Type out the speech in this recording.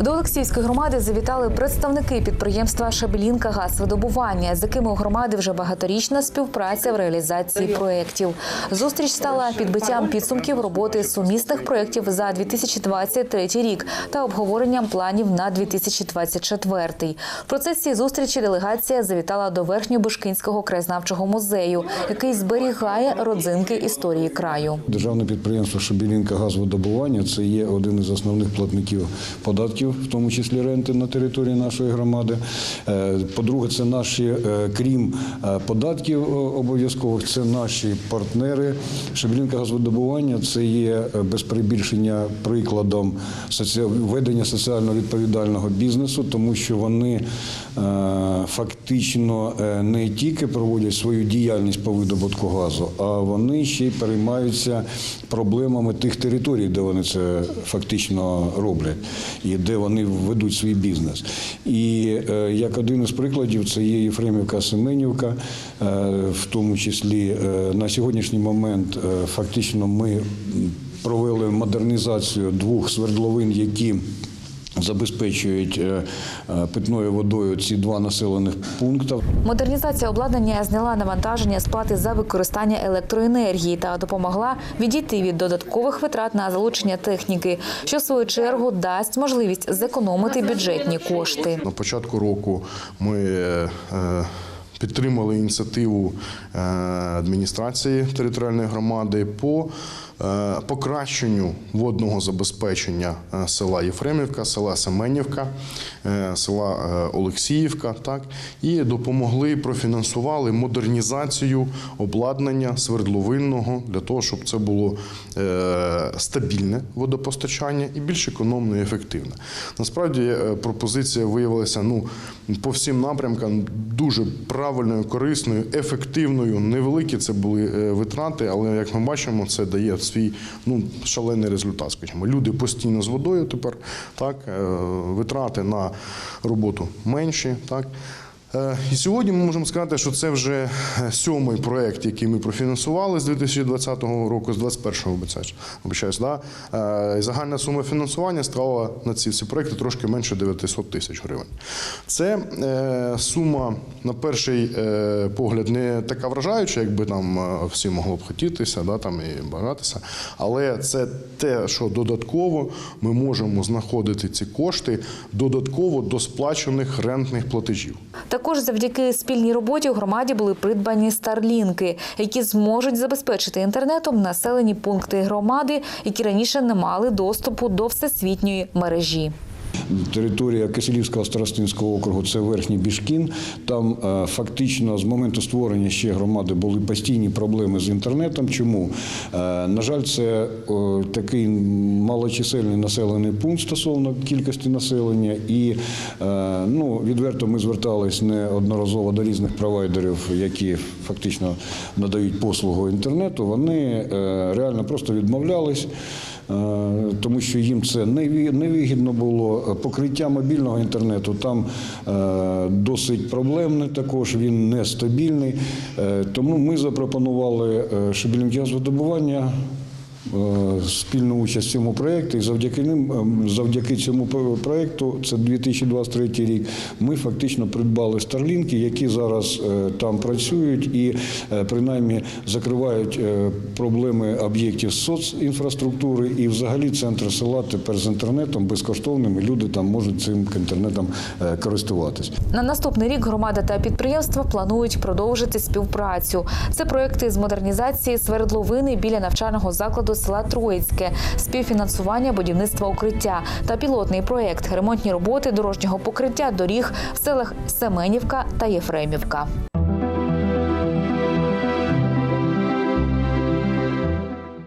До Олексіївської громади завітали представники підприємства Шабелінка газвидобування, з якими у громади вже багаторічна співпраця в реалізації проєктів. Зустріч стала підбиттям підсумків роботи сумісних проєктів за 2023 рік та обговоренням планів на 2024. В процесі зустрічі делегація завітала до Верхньобишкинського краєзнавчого музею, який зберігає родзинки історії краю. Державне підприємство Шабелінка газовидобування це є один із основних платників податків, тому числі ренти на території нашої громади. Е, По-друге, це наші, е, крім е, податків обов'язкових, це наші партнери. Шабелінка газовидобування це є без перебільшення прикладом ведення соціально відповідального бізнесу, тому що вони фактично не тільки проводять свою діяльність по видобутку газу, а вони ще й переймаються проблемами тих територій, де вони це фактично роблять, і де вони ведуть свій бізнес. І е, як один із прикладів, це є Єфремівка Семенівка, е, в тому числі е, на сьогоднішній момент фактично ми провели модернізацію двох свердловин, які забезпечують е, е, питною водою ці два населених пункти. Модернізація обладнання зняла навантаження сплати за використання електроенергії та допомогла відійти від додаткових витрат на залучення техніки, що в свою чергу дасть можливість зекономити бюджетні кошти. На початку року ми е, підтримали ініціативу адміністрації територіальної громади по покращенню водного забезпечення е, села Єфремівка, села Семенівка, е, села е, Олексіївка, так і допомогли профінансували модернізацію обладнання свердловинного для того, щоб це було е, стабільне водопостачання і більш економно і ефективне. Насправді е, пропозиція виявилася ну по всім напрямкам дуже правильною, корисною, ефективною. Невеликі це були е, витрати, але як ми бачимо, це дає свій ну шалений результат. Скажімо, люди постійно з водою тепер так е, витрати на роботу менші, так. Е, І сьогодні ми можемо сказати, що це вже е, сьомий проект, який ми профінансували з 2020 року, з 2021 обіцяю, обіцяюсь, да? Е, Загальна сума фінансування склала на ці всі проекти трошки менше 900 тисяч гривень. Це сума, на перший погляд, не така вражаюча, якби там всі могло б хотітися, да, там і бажатися. Але це те, що додатково ми можемо знаходити ці кошти додатково до сплачених рентних платежів. Також завдяки спільній роботі у громаді були придбані старлінки, які зможуть забезпечити інтернетом населені пункти громади, які раніше не мали доступу до всесвітньої мережі. Територія Киселівського старостинського округу це верхній Бішкін. Там е, фактично з моменту створення ще громади були постійні проблеми з інтернетом. Чому? Е, на жаль, це такий малочисельний населений пункт стосовно кількості населення, і е, ну, відверто ми звертались неодноразово до різних провайдерів, які фактично надають послугу інтернету. Вони реально просто відмовлялись. Е, тому що їм це невигідно було. Покриття мобільного інтернету там е, досить проблемне також, він нестабільний. Е, Тому ми запропонували Шебелінк'язводобування е, спільну участь в цьому проєкті. І завдяки ним, ем, завдяки цьому про- проєкту, це 2023 рік, ми фактично придбали старлінки, які зараз е, там працюють і е, принаймні закривають е, проблеми об'єктів соцінфраструктури. І взагалі центр села тепер з інтернетом безкоштовним, і люди там можуть цим інтернетом е, користуватись. На наступний рік громада та підприємства планують продовжити співпрацю. Це проекти з модернізації свердловини біля навчального закладу села Троїцьке, співфінансування будівництва укриття та пілотний проект ремонтні роботи дорожнього покриття доріг в селах Семенівка та Єфремівка.